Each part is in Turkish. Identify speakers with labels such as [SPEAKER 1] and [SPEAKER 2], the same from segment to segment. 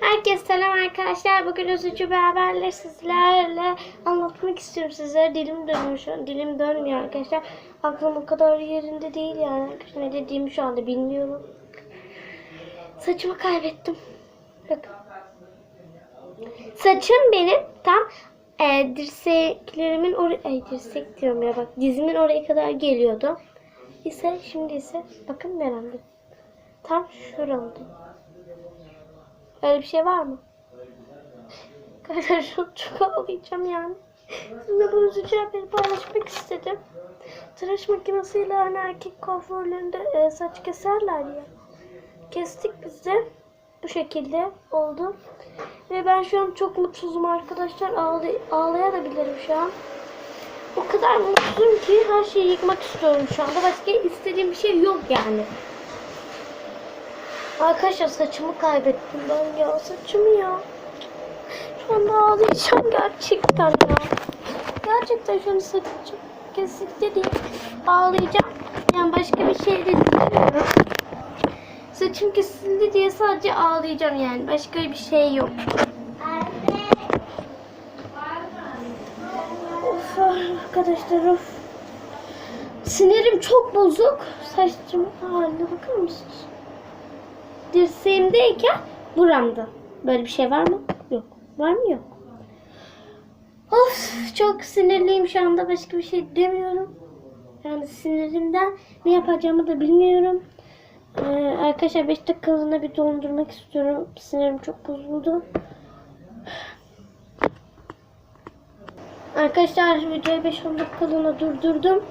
[SPEAKER 1] Herkese selam arkadaşlar. Bugün üzücü bir haberle sizlerle anlatmak istiyorum sizlere. Dilim dönüyor şu an. Dilim dönmüyor arkadaşlar. Aklım o kadar yerinde değil yani. Arkadaşlar ne dediğimi şu anda bilmiyorum. Saçımı kaybettim. Bakın. Saçım benim tam e, dirseklerimin oraya... Ay dirsek diyorum ya bak. Dizimin oraya kadar geliyordu. İse şimdi ise bakın neremde. Tam şuramda. Öyle bir şey var mı? Arkadaşlar çok ağlayacağım yani. Sizinle bu üzücü haberi paylaşmak istedim. Tıraş makinesiyle hani erkek kuaförlerinde e, saç keserler ya. Kestik biz de. Bu şekilde oldu. Ve ben şu an çok mutsuzum arkadaşlar. Ağlay ağlayabilirim şu an. O kadar mutsuzum ki her şeyi yıkmak istiyorum şu anda. Başka istediğim bir şey yok yani. Arkadaşlar saçımı kaybettim ben ya. Saçımı ya. Şu anda ağlayacağım gerçekten ya. Gerçekten şu an saçım kesinlikle değil. Ağlayacağım. Yani başka bir şey de demiyorum. Saçım kesildi diye sadece ağlayacağım yani. Başka bir şey yok. Of arkadaşlar of. Sinirim çok bozuk. Saçımın haline bakar mısınız? Dirseğimdeyken buramda. Böyle bir şey var mı? Yok. Var mı? Yok. Of çok sinirliyim şu anda başka bir şey demiyorum. Yani sinirimden ne yapacağımı da bilmiyorum. Ee, arkadaşlar 5 dakikalığına bir dondurmak istiyorum. Sinirim çok bozuldu. Arkadaşlar videoyu 5-10 dakikalığına durdurdum.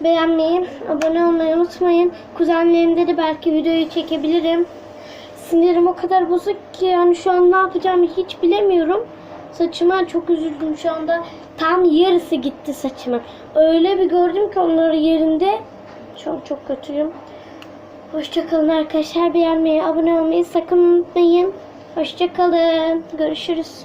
[SPEAKER 1] Beğenmeyi, abone olmayı unutmayın. Kuzenlerimde de belki videoyu çekebilirim. Sinirim o kadar bozuk ki yani şu an ne yapacağımı hiç bilemiyorum. Saçıma çok üzüldüm şu anda. Tam yarısı gitti saçımın. Öyle bir gördüm ki onları yerinde. Şu an çok kötüyüm. Hoşçakalın arkadaşlar. Beğenmeyi, abone olmayı sakın unutmayın. Hoşçakalın. Görüşürüz.